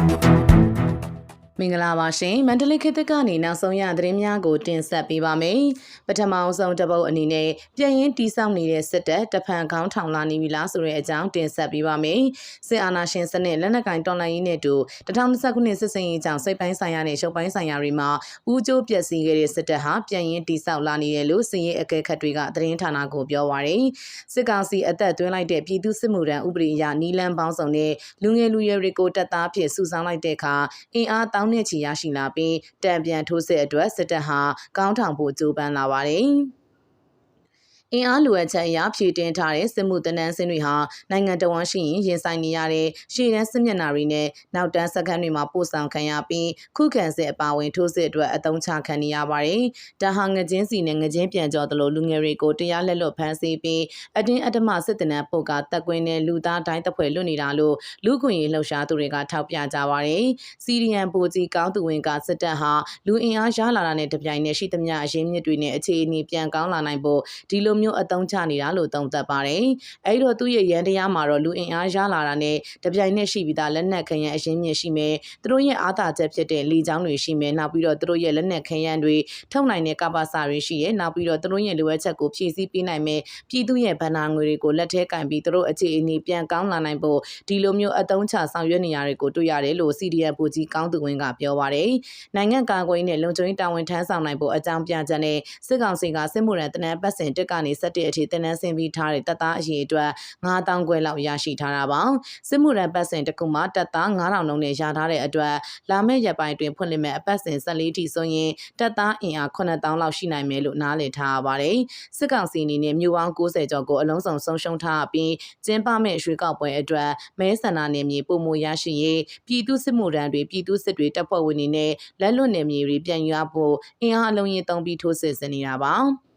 Thank you. မင်္ဂလာပါရှင်မန္တလေးခေတ်သစ်ကနေနောက်ဆုံးရသတင်းများကိုတင်ဆက်ပေးပါမယ်ပထမအောင်ဆုံးတပုတ်အနေနဲ့ပြည်ရင်တီးဆောင်နေတဲ့စစ်တပ်တဖန်ခေါင်းထောင်လာနေပြီလားဆိုတဲ့အကြောင်းတင်ဆက်ပေးပါမယ်စစ်အာဏာရှင်စနစ်လက်နက်ကင်တော်လှန်ရေးနဲ့တူ2020ခုနှစ်စစ်စင်ရေးကြောင့်စိတ်ပိုင်းဆိုင်ရာနဲ့ရှုပ်ပိုင်းဆိုင်ရာတွေမှာဦးကျိုးပျက်စီးခဲ့တဲ့စစ်တပ်ဟာပြည်ရင်တီးဆောင်လာနေတယ်လို့စစ်ရေးအကဲခတ်တွေကသတင်းဌာနကိုပြောပါရယ်စစ်ကောင်စီအသက်သွင်းလိုက်တဲ့ပြည်သူစစ်မှုထမ်းဥပဒေအရနီလန်းပေါင်းစုံနဲ့လူငယ်လူရွယ်တွေကိုတပ်သားဖြစ်စုဆောင်းလိုက်တဲ့အခါအင်အားတောင်းနဲ့ချီရရှိလာပြီးတံပြန်ထိုးစစ်အတွက်စစ်တပ်ဟာကောင်းထောင်ဖို့ကြိုးပမ်းလာပါတယ်။ အင်အားလိုအပ်ချက်အရဖြည့်တင်ထားတဲ့စစ်မှုတနန်းစင်းတွေဟာနိုင်ငံတော်ဝန်ရှိရင်ရင်ဆိုင်နေရတဲ့ရှေ့တန်းစစ်မျက်နှာတွေနဲ့နောက်တန်းစခန်းတွေမှာပို့ဆောင်ခံရပြီးခုခံစစ်အပါအဝင်ထိုးစစ်အတွက်အသုံးချခံနေရပါတယ်။တဟာငကျင်းစီနဲ့ငကျင်းပြန်ကြော်သလိုလူငယ်တွေကိုတရားလက်လွတ်ဖမ်းဆီးပြီးအတင်းအဓမ္မစစ်တနန်းပုတ်ကတက်ကွင်းနဲ့လူသားတိုင်းတပ်ဖွဲ့လွတ်နေတာလို့လူခွင့်ရေးလှုပ်ရှားသူတွေကထောက်ပြကြပါတယ်။စီရီယန်ပိုကြီးကောင်းသူဝင်ကစစ်တပ်ဟာလူအင်အားရလာတာနဲ့တပြိုင်နက်ရှိသမျှအရင်းမြစ်တွေနဲ့အခြေအနေပြန်ကောင်းလာနိုင်ဖို့ဒီလိုမျိုးအသုံးချနေတာလို့သုံးသပ်ပါတယ်။အဲဒီတော့သူ့ရဲ့ရန်တရားမှာတော့လူအင်အားရလာတာနဲ့တပြိုင်နက်ရှိပြီးသားလက်နက်ခရမ်းအရင်းမြစ်ရှိမယ်။သူတို့ရဲ့အားသာချက်ဖြစ်တဲ့လေကြောင်းတွေရှိမယ်။နောက်ပြီးတော့သူတို့ရဲ့လက်နက်ခရမ်းတွေထုတ်နိုင်တဲ့ကပ္ပစာတွေရှိရဲ့။နောက်ပြီးတော့သူတို့ရဲ့လိုအပ်ချက်ကိုဖြည့်ဆည်းပေးနိုင်မယ်။ပြည်သူရဲ့ဗန္နာငွေတွေကိုလက်ထဲကင်ပြီးသူတို့အခြေအနေပြန်ကောင်းလာနိုင်ဖို့ဒီလိုမျိုးအသုံးချဆောင်ရွက်နေရတွေကိုတွေ့ရတယ်လို့ CDN ဘူကြီးကောင်းသူဝင်းကပြောပါတယ်။နိုင်ငံကာကွယ်ရေးနဲ့လုံခြုံရေးတာဝန်ထမ်းဆောင်နိုင်ဖို့အကြောင်းပြချက်နဲ့စစ်ကောင်စီကစစ်မှုရန်တနန်ပတ်စဉ်တက်ကနေ17အထိတနန်းဆင်းပြီးထားတဲ့တပ်သားအရေအတွက်9000ခွဲလောက်ရရှိထားတာပါစစ်မှုရန်ပတ်စဉ်တစ်ခုမှာတပ်သား9000လုံးနဲ့ရထားတဲ့အတွက်လာမယ့်ရက်ပိုင်းတွင်ဖွင့်လှစ်မဲ့အပတ်စဉ်14ထိဆိုရင်တပ်သားအင်အား9000လောက်ရှိနိုင်မယ်လို့နားလည်ထားပါတယ်စစ်ကောင်စီအနေနဲ့မြို့ပေါင်း90ကျော်ကိုအလုံးစုံဆုံးရှုံးထားပြီးကျင်းပမဲ့ရွှေကောက်ပွဲအတွက်မဲဆန္ဒနယ်မြေပုံမရရှိရေးပြည်သူစစ်မှုထမ်းတွေပြည်သူစစ်တွေတပ်ဖွဲ့ဝင်တွေနဲ့လက်လွတ်နယ်မြေတွေပြန်ယူဖို့အင်အားအလုံးရင်တုံးပြီးထိုးစစ်ဆင်နေတာပါ။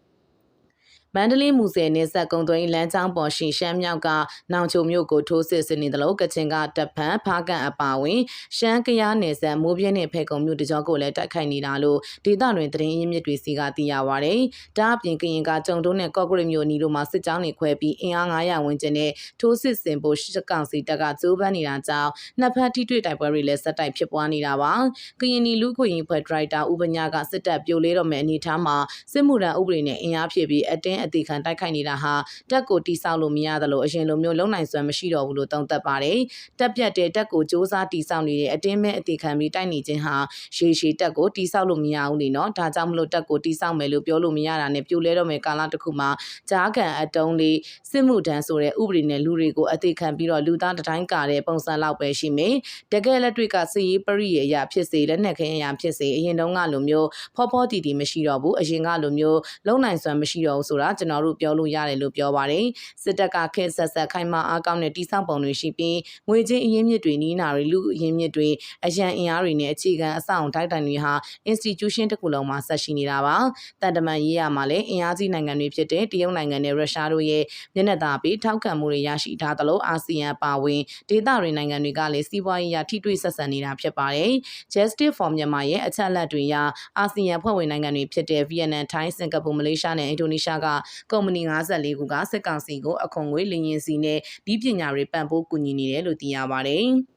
မန္တလေးမူဆယ်နယ်ဆက်ကုံသွင်းလမ်းကြောင်းပေါ်ရှိရှမ်းမြောက်ကနောင်ချုံမြို့ကိုထိုးစစ်ဆင်နေတယ်လို့ကချင်ကတပ်ဖန်ဖားကန်အပါဝင်ရှမ်းကယားနယ်ဆက်မိုးပြင်းနဲ့ဖဲကုံမြို့တကြောကိုလည်းတိုက်ခိုက်နေတာလို့ဒေသတွင်သတင်းရင်းမြစ်တွေစီကသိရပါဗျ။ဒါအပြင်ကရင်ကကြုံတုံးနဲ့ကော့ဂရိတ်မြို့အနီးတို့မှာစစ်ကြောင်းတွေခွဲပြီးအင်အား900ဝန်းကျင်နဲ့ထိုးစစ်ဆင်ဖို့စစ်ကောင်စီတပ်ကကြိုးပမ်းနေတာကြောင့်နှစ်ဖက်ထိတွေ့တိုက်ပွဲတွေလည်းဆက်တိုက်ဖြစ်ပွားနေတာပါ။ကရင်နီလူခွေရင်ဖွဲ့ဒရိုက်တာဥပညာကစစ်တပ်ပြိုလေးတော်မဲ့အနေထားမှာစစ်မှုထမ်းဥပဒေနဲ့အင်အားဖြည့်ပြီးအတင်းအသေးခံတိုက်ခိုက်နေတာဟာတက်ကိုတိဆောက်လို့မရသလိုအရင်လိုမျိုးလုံနိုင်စွမ်းမရှိတော့ဘူးလို့သုံးသပ်ပါတယ်။တက်ပြတ်တဲ့တက်ကိုစ조사တိဆောက်နေတဲ့အတင်းမဲ့အသေးခံပြီးတိုက်နေခြင်းဟာရှေရှေတက်ကိုတိဆောက်လို့မရဘူးနေနော်။ဒါကြောင့်မလို့တက်ကိုတိဆောက်မယ်လို့ပြောလို့မရတာနဲ့ပြိုလဲတော့မယ်ကာလတစ်ခုမှာကြားခံအတုံးလေးစစ်မှုထမ်းဆိုတဲ့ဥပဒေနဲ့လူတွေကိုအသေးခံပြီးတော့လူသားတတိုင်းကာတဲ့ပုံစံလောက်ပဲရှိမယ်။တကယ်လက်တွေကစီရေးပရိယေရဖြစ်စေလက်နက်ခဲရဖြစ်စေအရင်တုန်းကလိုမျိုးဖောဖောတီတီမရှိတော့ဘူးအရင်ကလိုမျိုးလုံနိုင်စွမ်းမရှိတော့ဘူးဆိုတာကျွန်တော်တို့ပြောလို့ရတယ်လို့ပြောပါတယ်စစ်တပ်ကခဲဆက်ဆက်ခိုင်မာအားကောင်းတဲ့တိစောက်ပုံတွေရှိပြီးငွေချင်းအရင်းမြစ်တွေနီးနာတွေလူအရင်းမြစ်တွေအရန်အင်အားတွေနဲ့အခြေခံအဆောက်အုံတိုက်တိုင်တွေဟာ institution တစ်ခုလုံးမှာဆက်ရှိနေတာပါတန်တမန်ရေးရမှာလည်းအင်အားကြီးနိုင်ငံတွေဖြစ်တဲ့တရုတ်နိုင်ငံနဲ့ရုရှားတို့ရဲ့မျက်နှာသာပြီးထောက်ခံမှုတွေရရှိထားသလိုအာဆီယံပါဝင်ဒေသတွေနိုင်ငံတွေကလည်းစီးပွားရေးရထိတွေ့ဆက်ဆံနေတာဖြစ်ပါတယ် Justice for Myanmar ရဲ့အချက်အလက်တွေရအာဆီယံဖွဲ့ဝင်နိုင်ငံတွေဖြစ်တဲ့ဗီယက်နမ်၊ထိုင်း၊စင်ကာပူ၊မလေးရှားနဲ့အင်ဒိုနီးရှားကကုမ္ပဏီ54ခုကစစ်ကောင်စီကိုအခွန်ငွေလင်းရင်စီနဲ့ဒီပညာတွေပံ့ပိုးကူညီနေတယ်လို့သိရပါတယ်။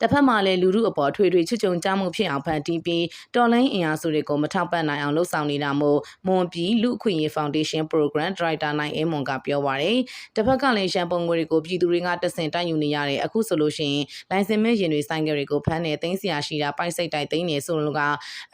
တစ်ဖက်မှာလည်းလူမှုအပေါ်ထွေထွေချွတ်ချုံကြမှုဖြစ်အောင်ဖန်တီးပြီးတော်လိုင်းအင်အားစုတွေကိုမထောက်ပံ့နိုင်အောင်လှုံ့ဆော်နေတာမို့မွန်ပြည်လူအခွင့်အရေးဖောင်ဒေးရှင်း program director နိုင်အမွန်ကပြောပါရယ်တစ်ဖက်ကလည်းရှမ်းပုံငွေတွေကိုပြည်သူတွေကတဆင့်တိုက်ယူနေရတယ်အခုဆိုလို့ရှိရင်လိုင်စင်မဲ့ရင်တွေဆိုင်ကယ်တွေကိုဖမ်းနေသိမ်းစီရရှိတာပိုက်စိတ်တိုက်သိမ်းနေဆိုလို့က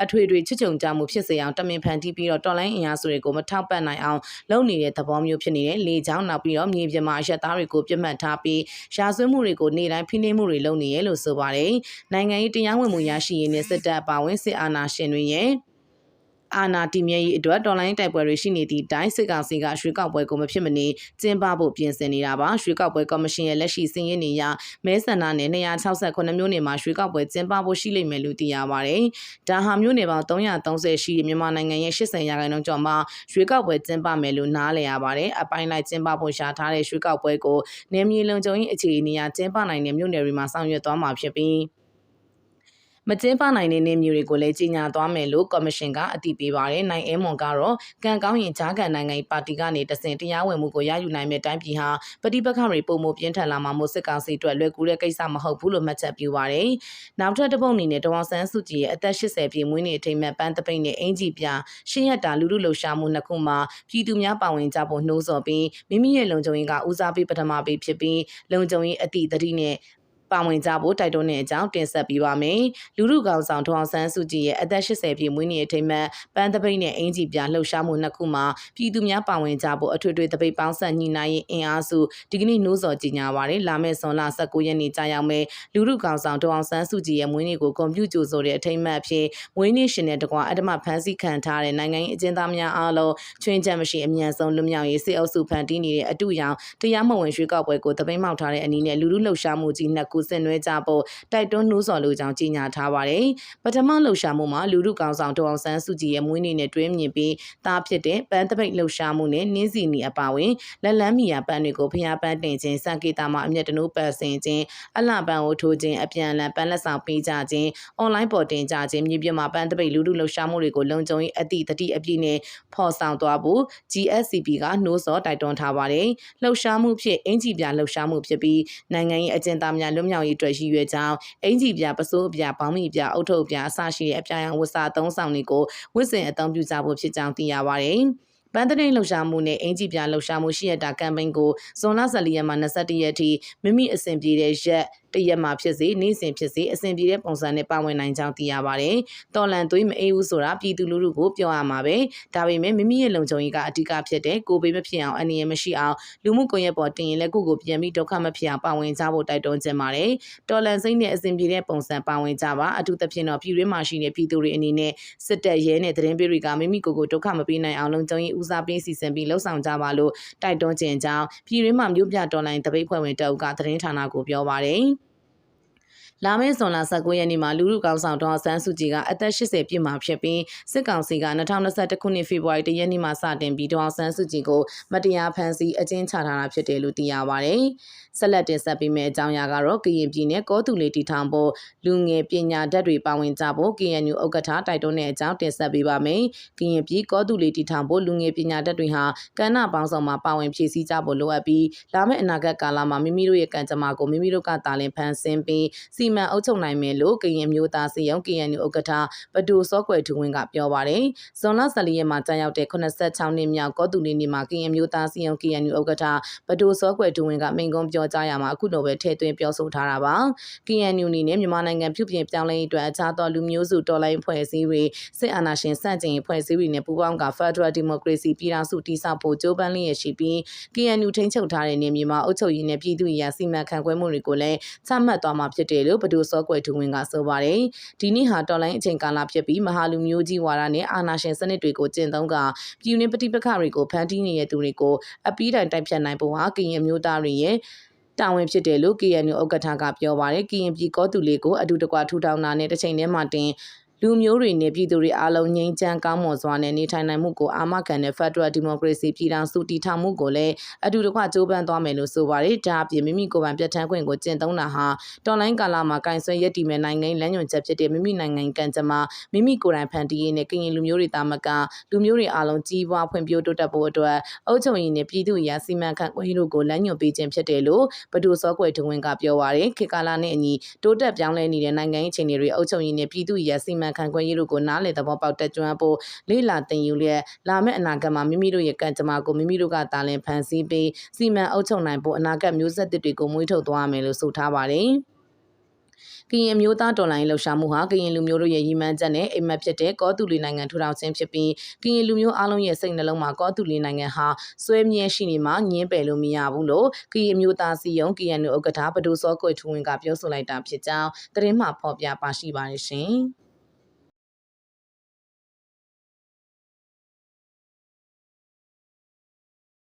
အထွေထွေချွတ်ချုံကြမှုဖြစ်စေအောင်တမင်ဖန်တီးပြီးတော့တော်လိုင်းအင်အားစုတွေကိုမထောက်ပံ့နိုင်အောင်လုပ်နေတဲ့သဘောမျိုးဖြစ်နေတဲ့လေချောင်းနောက်ပြီးတော့မြေပြင်မှာအရက်သားတွေကိုပြတ်မှတ်ထားပြီးရာဇဝတ်မှုတွေကိုနေတိုင်းဖိနှိပ်မှုတွေလုပ်နေရလို့ဆိုပါတယ်နိုင်ငံရေးတရားဝင်မှုရရှိရေးနဲ့စစ်တပ်အပါဝင်စစ်အာဏာရှင်တွေရဲ့ အာနာတီမြဲရေးအတွက်တော်လိုင်းတိုက်ပွဲတွေရှိနေသည့်တိုင်းစစ်ကောင်စီကရွှေကောက်ပွဲကိုမဖြစ်မနေကျင်းပဖို့ပြင်ဆင်နေတာပါရွှေကောက်ပွဲကော်မရှင်ရဲ့လက်ရှိစည်ရင်းနေရမဲဆန္ဒနယ်268မြို့နယ်မှာရွှေကောက်ပွဲကျင်းပဖို့ရှိလိမ့်မယ်လို့သိရပါတယ်ဒါဟာမြို့နယ်ပေါင်း330ရှိမြန်မာနိုင်ငံရဲ့80ရာခိုင်နှုန်းကျော်မှာရွှေကောက်ပွဲကျင်းပမယ်လို့နားလည်ရပါတယ်အပိုင်းလိုက်ကျင်းပဖို့ရှာထားတဲ့ရွှေကောက်ပွဲကိုနယ်မြေလုံခြုံရေးအခြေအနေအရကျင်းပနိုင်တဲ့မြို့နယ်တွေမှာဆောင်ရွက်သွားမှာဖြစ်ပြီး မကျင်းပနိုင်တဲ့နေမျိုးတွေကိုလည်းကြီးညာသွားမယ်လို့ကော်မရှင်ကအတည်ပြုပါတယ်။နိုင်အဲမွန်ကတော့ကံကောင်းရင်ဂျားကန်နိုင်ငံရေးပါတီကနေတဆင့်တရားဝင်မှုကိုရယူနိုင်မဲ့တိုင်းပြည်ဟာပဋိပက္ခတွေပုံမပြင်းထန်လာမှာမို့စစ်ကောင်စီအတွက်လွယ်ကူတဲ့ကိစ္စမဟုတ်ဘူးလို့မှတ်ချက်ပြုပါတယ်။နောက်ထပ်တစ်ပုတ်အနေနဲ့ဒေါအောင်ဆန်းစုကြည်ရဲ့အသက်80ပြည့်မွေးနေ့အထိမ်းအမှတ်ပန်းတပိတ်နဲ့အင်ဂျီပြရှင်းရတာလူလူလှူရှာမှုနှစ်ခုမှာပြည်သူများပါဝင်ကြဖို့နှိုးဆော်ပြီးမိမိရဲ့လုံခြုံရေးကဦးစားပေးပထမပေးဖြစ်ပြီးလုံခြုံရေးအသည့်တတိနဲ့ ပါဝင်ကြဖို့တိုက်တွန်းတဲ့အကြောင်းတင်ဆက်ပေးပါမယ်။လူလူကောင်ဆောင်ဒေါအောင်ဆန်းစုကြည်ရဲ့အသက်80ပြည့်မွေးနေ့အထိမ်းအမှတ်ပန်းတပိတ်နဲ့အင်ဂျီပြလှုပ်ရှားမှုနှစ်ခုမှာပြည်သူများပါဝင်ကြဖို့အထွေထွေတပိတ်ပေါင်းဆက်ညီနိုင်ရေးအင်အားစုဒီကနေ့နှိုးဆော်ကြေညာပါတယ်။လာမယ့်ဇွန်လ19ရက်နေ့ကြာရောက်မယ်လူလူကောင်ဆောင်ဒေါအောင်ဆန်းစုကြည်ရဲ့မွေးနေ့ကိုကွန်ပျူတာကြိုဆိုတဲ့အထိမ်းအမှတ်အဖြစ်မွေးနေ့ရှင်တဲ့တကွာအတ္တမဖန်ဆီးခံထားတဲ့နိုင်ငံရေးအကျဉ်းသားများအားလုံးချွင်းချက်မရှိအမြန်ဆုံးလွတ်မြောက်ရေးစစ်အုပ်စုဖန်တီးနေတဲ့အတူရောင်တရားမဝင်ရွှေကောက်ပွဲကိုတပိတ်မှောက်ထားတဲ့အနေနဲ့လူလူလှုပ်ရှားမှုကြီးနှစ်ခုဆင်နွှဲကြဖို့တိုက်တွန်းနှိုးဆော်လိုကြောင်းကြေညာထားပါတယ်။ပထမလှုပ်ရှားမှုမှာလူလူကောင်ဆောင်ဒေါအောင်ဆန်းစုကြည်ရဲ့မွေးနေ့နဲ့တွဲမြင်ပြီးတားဖြစ်တဲ့ပန်းတပိတ်လှုပ်ရှားမှုနဲ့နင်းစီနီအပါဝင်လက်လန်းမီယာပန်းတွေကိုဖျားပန်းတင်ခြင်းစံကေတာမှာအမျက်တနိုးပန်းစင်ခြင်းအလှပန်းကိုထိုးခြင်းအပြန်အလှန်ပန်းလက်ဆောင်ပေးကြခြင်းအွန်လိုင်းပေါ်တင်ကြခြင်းမြေပြင်မှာပန်းတပိတ်လူလူလှုပ်ရှားမှုတွေကိုလုံခြုံရေးအသည့်တတိအပြည့်နဲ့ဖော်ဆောင်သွားဖို့ GSCP ကနှိုးဆော်တိုက်တွန်းထားပါတယ်။လှုပ်ရှားမှုဖြစ်အင်ဂျီပြလှုပ်ရှားမှုဖြစ်ပြီးနိုင်ငံရေးအကျဉ်းသားများလွတ်မြောက်ရေးအတွက်ရည်ရွယ်ကြောင်းအင်ဂျီပြပစိုးပြဘောင်းမီပြအုတ်ထုတ်ပြအစရှိတဲ့အပြာရောင်ဝတ်စာသုံးဆောင်တွေကိုဝတ်ဆင်အသုံးပြုကြဖို့ဖြစ်ကြောင်းသိရပါတယ်။ပန်းတရင်လှုပ်ရှားမှုနဲ့အင်ဂျီပြလှုပ်ရှားမှုရှိရတာကမ်ပိန်းကိုဇွန်လ14ရက်မှ21ရက်ထိမိမိအစဉ်ပြေတဲ့ရက် တရက်မှာဖြစ်စေနေ့စဉ်ဖြစ်စေအဆင်ပြေတဲ့ပုံစံနဲ့ပါဝင်နိုင်ကြောင်းသိရပါတယ်။တော်လန်သွေးမအေးဘူးဆိုတာပြည်သူလူထုကိုပြောရမှာပဲ။ဒါပေမဲ့မိမိရဲ့လုံခြုံရေးကအဓိကဖြစ်တဲ့ကိုဘေးမဖြစ်အောင်အနေရမရှိအောင်လူမှုကွန်ရက်ပေါ်တင်ရင်လည်းကိုကိုပြန်ပြီးဒုက္ခမဖြစ်အောင်ပါဝင်ကြဖို့တိုက်တွန်းခြင်းပါတယ်။တော်လန်စိတ်နဲ့အစဉ်ပြေတဲ့ပုံစံပါဝင်ကြပါအထူးသဖြင့်တော့ပြည်တွင်းမှာရှိတဲ့ပြည်သူတွေအနေနဲ့စစ်တပ်ရဲနဲ့သတင်းပေးတွေကမိမိကိုယ်ကိုဒုက္ခမပေးနိုင်အောင်လုံခြုံရေးဦးစားပေးစီစဉ်ပြီးလှုပ်ဆောင်ကြပါလို့တိုက်တွန်းခြင်းကြောင့်ပြည်တွင်းမှာမြို့ပြတော်လိုင်းတပိတ်ဖွဲ့ဝင်တအုပ်ကသတင်းဌာနကိုပြောပါတယ်။ လာမယ့်ဇွန်လ19ရက်နေ့မှာလူလူကောင်ဆောင်ဒေါ်ဆန်းစုကြည်ကအသက်80ပြည့်မှာဖြစ်ပြီးစစ်ကောင်စီက2021ခုနှစ်ဖေဖော်ဝါရီလရက်နေ့မှာစတင်ပြီးဒေါ်ဆန်းစုကြည်ကိုမတရားဖမ်းဆီးအကျဉ်းချထားတာဖြစ်တယ်လို့သိရပါဗျ။ဆက်လက်တင်ဆက်ပေးမယ့်အကြောင်းအရာကတော့ကရင်ပြည်နယ်ကောတူလေးတီထောင်ဖို့လူငယ်ပညာတတ်တွေပါဝင်ကြဖို့ KNU ဥက္ကဋ္ဌတိုက်တွန်းတဲ့အကြောင်းတင်ဆက်ပေးပါမယ်။ကရင်ပြည်ကောတူလေးတီထောင်ဖို့လူငယ်ပညာတတ်တွေဟာကဏ္ဍပေါင်းစုံမှာပါဝင်ဖြည့်ဆည်းကြဖို့လိုအပ်ပြီးလာမယ့်အနာဂတ်ကာလမှာမိမိတို့ရဲ့ကံကြမ္မာကိုမိမိတို့ကတာလင်ဖန်ဆင်းပြီးစီမံအုပ်ချုပ်နိုင်မယ်လို့ကရင်မျိုးသားစီယုံ KNU ဥက္ကဋ္ဌပဒူစောကွယ်ထူဝင်းကပြောပါတယ်။ဇွန်လ14ရက်မှာကြာရောက်တဲ့86နှစ်မြောက်ကောတူလီနေမှာကရင်မျိုးသားစီယုံ KNU ဥက္ကဋ္ဌပဒူစောကွယ်ထူဝင်းကမိန့်ခွန်းပြောကြားရမှာအခုတော့ပဲထည့်သွင်းပြောဆိုထားတာပါ။ KNU အနေနဲ့မြန်မာနိုင်ငံပြုပြင်ပြောင်းလဲရေးအတွက်အခြားသောလူမျိုးစုတော်လှန်ရေးဖွဲ့စည်းတွေစစ်အာဏာရှင်စန့်ကျင်ရေးဖွဲ့စည်းတွေနဲ့ပူးပေါင်းက Federal Democracy ပြည်ထောင်စုတည်ဆောက်ဖို့ကြိုးပမ်းလျက်ရှိပြီး KNU ထိန်းချုပ်ထားတဲ့နေမြေမှာအုပ်ချုပ်ရေးနဲ့ပြည်သူ့ရာစီမံခန့်ခွဲမှုတွေကိုလည်းချမှတ်သွားမှာဖြစ်တယ်လို့ဘဒူစောကွယ်ထူဝင်းကဆိုပါတယ်။ဒီနေ့ဟာတော်လိုင်းအချိန်ကာလဖြစ်ပြီးမဟာလူမျိုးကြီးဝါဒနဲ့အာဏာရှင်စနစ်တွေကိုကျင့်သုံးကပြည်내ပဋိပက္ခတွေကိုဖန်တီးနေတဲ့သူတွေကိုအပီးတိုင်တိုက်ဖြတ်နိုင်ဖို့ဟာကရင်မျိုးသားတွေရဲ့တာဝန်ဖြစ်တယ်လို့ KNU ဥက္ကဋ္ဌကပြောပါတယ်ကရင်ပြည်ကောတူလေးကိုအတူတကွထူထောင်တာနဲ့တစ်ချိန်တည်းမှာတင် လူမျိုးတွေနဲ့ပြည်သူတွေအားလုံးငြိမ်းချမ်းကောင်းမွန်စွာနဲ့နေထိုင်နိုင်မှုကိုအာမခံတဲ့ Federal Democracy ပြည်ထောင်စုတည်ထောင်မှုကိုလည်းအတူတကွကြိုးပမ်းသွားမယ်လို့ဆိုပါတယ်။ဒါအပြင်မိမိကိုယ်ပိုင်ပြဋ္ဌာန်းခွင့်ကိုကျင့်သုံးတာဟာတော်လိုင်းကာလမှာကင်ဆွဲရည်တည်မဲ့နိုင်ငံလမ်းညွှန်ချက်ဖြစ်တဲ့မိမိနိုင်ငံကံကြမ္မာမိမိကိုယ်တိုင်ဖန်တီးရေးနဲ့ကရင်လူမျိုးတွေတာမကလူမျိုးတွေအားလုံးကြီးပွားဖွံ့ဖြိုးတိုးတက်ဖို့အတွက်အုပ်ချုပ်ရေးနဲ့ပြည်သူ့ရာစီမံခန့်ခွဲရေးတို့ကိုလမ်းညွှန်ပေးခြင်းဖြစ်တယ်လို့ဘဒူစောကွယ်ထွန်းဝင်းကပြောပါတယ်။ခေတ်ကာလနဲ့အညီတိုးတက်ပြောင်းလဲနေတဲ့နိုင်ငံရေးအခြေအနေတွေအုပ်ချုပ်ရေးနဲ့ပြည်သူ့ရာစီမံခန့်ခွဲရေးတို့ကိုနားလည်သဘောပေါက်တက်ကြွဖို့လေးလာတင်ယူလျက်လာမယ့်အနာဂတ်မှာမိမိတို့ရဲ့ကံကြမ္မာကိုမိမိတို့ကတာလင်ဖန်ဆီးပြီးစီမံအုပ်ချုပ်နိုင်ဖို့အနာဂတ်မျိုးဆက်သစ်တွေကိုမွေးထုတ်သွားမယ်လို့ဆိုထားပါတယ်ကရင်မျိုးသားတော်လှန်ရေးလှုပ်ရှားမှုဟာကရင်လူမျိုးတို့ရဲ့ရည်မှန်းချက်နဲ့အိမ်မက်ဖြစ်တဲ့ကောတူလီနိုင်ငံထူထောင်ခြင်းဖြစ်ပြီးကရင်လူမျိုးအလုံးရဲ့စိတ်နှလုံးမှာကောတူလီနိုင်ငံဟာစွဲမြဲရှိနေမှညင်းပယ်လို့မရဘူးလို့ကရင်မျိုးသားစီယုံ KNU ဥက္ကဋ္ဌဘဒူစောကွယ်ထူဝင်ကပြောဆိုလိုက်တာဖြစ်ကြောင်းသတင်းမှဖော်ပြပါရှိပါတယ်ရှင်။